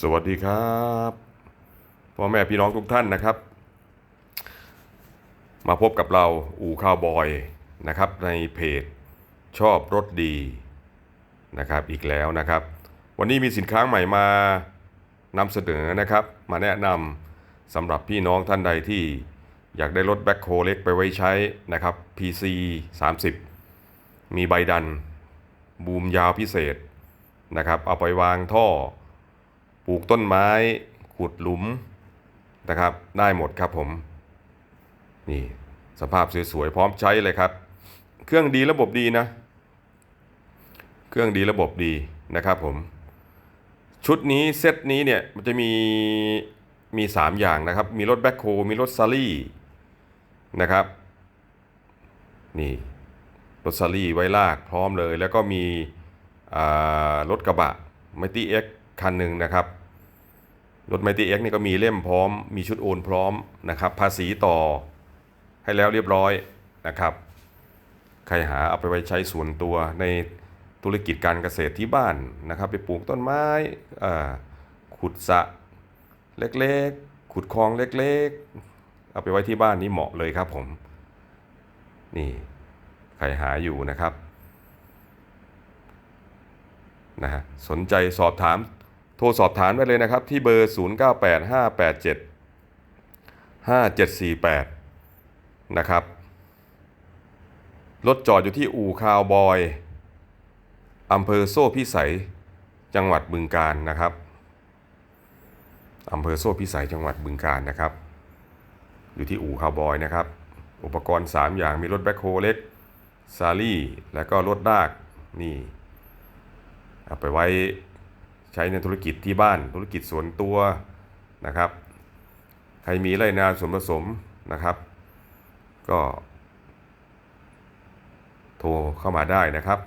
สวัสดีครับพ่อแม่พี่น้องทุกท่านนะครับ มาพบกับเราอู่ข้าวบอยนะครับ ในเพจชอบรถดีนะครับอีกแล้วนะครับ วันนี้มีสินค้าใหม่มานำเสนอนะครับ มาแนะนำสำหรับพี่น้องท่านใดที่อยากได้รถแบ็คโฮเล็กไปไว้ใช้นะครับ PC 30 มีใบดัน บูมยาวพิเศษนะครับ เอาไปวางท่อ ปลูกต้นไม้ ขุดหลุมนะครับ ได้หมดครับผม นี่สภาพสวยๆพร้อมใช้เลยครับ เครื่องดีระบบดีนะ เครื่องดีระบบดีนะครับผม ชุดนี้เซตนี้เนี่ยมันจะมีมีสามอย่างนะครับ มีรถแบ็คโฮมีรถซารี่นะครับ นี่รถซารี่ไว้ลากพร้อมเลย แล้วก็มีรถกระบะไมตี้เอ็ก คันหนึ่งนะครับรถไมตี้เอ็กนี่ก็มีเล่มพร้อม มีชุดโอนพร้อมนะครับ ภาษีต่อให้แล้วเรียบร้อยนะครับ ใครหาเอาไปไว้ใช้ส่วนตัวในธุรกิจการเกษตรที่บ้านนะครับ ไปปลูกต้นไม้ขุดสระเล็กๆ ขุดคลองเล็กๆ เอาไปไว้ที่บ้านนี่เหมาะเลยครับผม นี่ใครหาอยู่นะครับนะฮะสนใจสอบถาม โทรสอบถามได้เลยนะครับ ที่เบอร์ 098587 5748 นะครับ รถจอดอยู่ที่อู่คาวบอย อำเภอโซ่พิสัย จังหวัดบึงกาฬนะครับ อำเภอโซ่พิสัย จังหวัดบึงกาฬนะครับ อยู่ที่อู่คาวบอยนะครับ อุปกรณ์ 3 อย่างมีรถแบ็คโฮเล็ก ซารี่ แล้วก็รถดาก นี่ เอาไปไว้ ใช้ในธุรกิจที่บ้านธุรกิจส่วนตัวนะครับ ใครมีไรนาส่วนผสมนะครับ ก็ โทรเข้ามาได้นะครับ